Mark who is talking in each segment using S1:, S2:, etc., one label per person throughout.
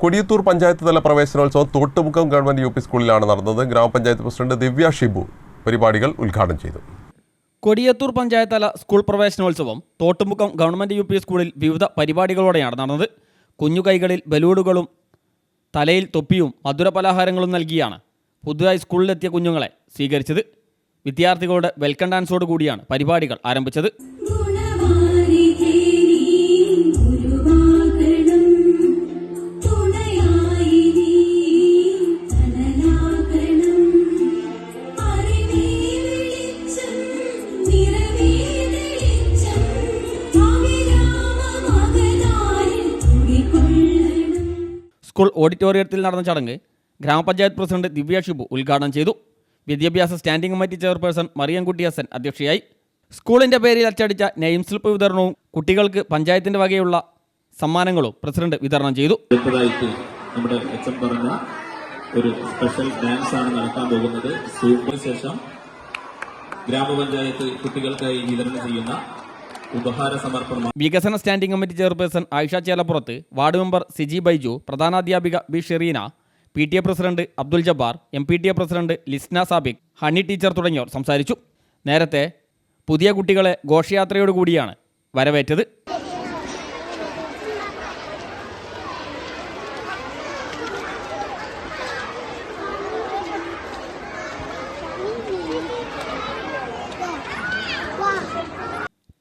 S1: കൊടിയത്തൂർ പഞ്ചായത്ത് തല പ്രവേശനോത്സവം Thottumukham government U P സ്കൂളിലാണ് നടന്നത്. ഗ്രാമപഞ്ചായത്ത് പ്രസിഡന്റ് ദിവ്യ ഷിബു പരിപാടികൾ ഉദ്ഘാടനം ചെയ്തു.
S2: കൊടിയത്തൂർ പഞ്ചായത്ത് തല സ്കൂൾ പ്രവേശനോത്സവം തോട്ടുമുഖം ഗവൺമെന്റ് യു പി സ്കൂളിൽ വിവിധ പരിപാടികളോടെയാണ് നടന്നത്. കുഞ്ഞുകൈകളിൽ ബലൂണുകളും തലയിൽ തൊപ്പിയും മധുര പലഹാരങ്ങളും നൽകിയാണ് പുതുതായി സ്കൂളിലെത്തിയ കുഞ്ഞുങ്ങളെ സ്വീകരിച്ചത്. വിദ്യാർത്ഥികളുടെ വെൽക്കം ഡാൻസോട് കൂടിയാണ് പരിപാടികൾ ആരംഭിച്ചത്. സ്കൂൾ ഓഡിറ്റോറിയത്തിൽ നടന്ന ചടങ്ങ് ഗ്രാമപഞ്ചായത്ത് പ്രസിഡന്റ് ദിവ്യ ഷിബു ഉദ്ഘാടനം ചെയ്തു. വിദ്യാഭ്യാസ standing committee chairperson Mariyankutty Hasan അധ്യക്ഷയായി. സ്കൂളിന്റെ പേരിൽ അച്ചടിച്ച നെയിം സ്ലിപ്പ് വിതരണവും കുട്ടികൾക്ക് പഞ്ചായത്തിന്റെ വകയുള്ള സമ്മാനങ്ങളും പ്രസിഡന്റ് വിതരണം ചെയ്തു.
S3: നമ്മുടെ എച്ച് പറഞ്ഞ ഒരു സ്പെഷ്യൽ ഡാൻസ് ആണ് നടക്കാൻ പോകുന്നത്. സൂപ്പിന് ശേഷം ഗ്രാമപഞ്ചായത്ത് കുട്ടികൾക്കായി വിതരണം ചെയ്യുന്ന ഉപഹാര സമർപ്പണം
S2: വികസന standing committee chairperson Ayisha Chelappurath ward member Siji Baiju പ്രധാനാധ്യാപിക B Shereena P T A president Abdul Jabbar M P T A president Lisna Sabik Honey teacher തുടങ്ങിയവർ സംസാരിച്ചു. നേരത്തെ പുതിയ കുട്ടികളെ ഘോഷയാത്രയോടുകൂടിയാണ് വരവേറ്റത്.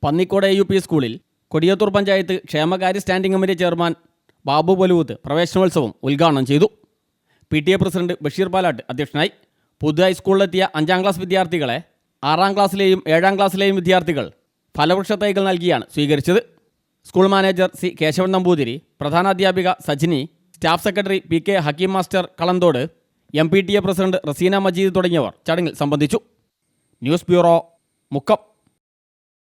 S2: പന്നിക്കോട് യു പി സ്കൂളിൽ കൊടിയത്തൂർ പഞ്ചായത്ത് ക്ഷേമകാര്യ standing committee chairman Babu Baluth പ്രവേശനോത്സവം ഉദ്ഘാടനം ചെയ്തു. P T A president Basheer Palatt അധ്യക്ഷനായി പുതുതായി സ്കൂളിലെത്തിയ അഞ്ചാം ക്ലാസ് വിദ്യാർത്ഥികളെ ആറാം ക്ലാസ്സിലെയും ഏഴാം ക്ലാസ്സിലെയും വിദ്യാർത്ഥികൾ ഫലവൃക്ഷ തൈകൾ നൽകിയാണ് സ്വീകരിച്ചത്. School manager C Keshavan Namboothiri പ്രധാനാധ്യാപിക Sajini staff secretary P K Hakeem master Kalanthode M P T A president Raseena Majeed തുടങ്ങിയവർ ചടങ്ങിൽ സംബന്ധിച്ചു. News bureau Mukkam.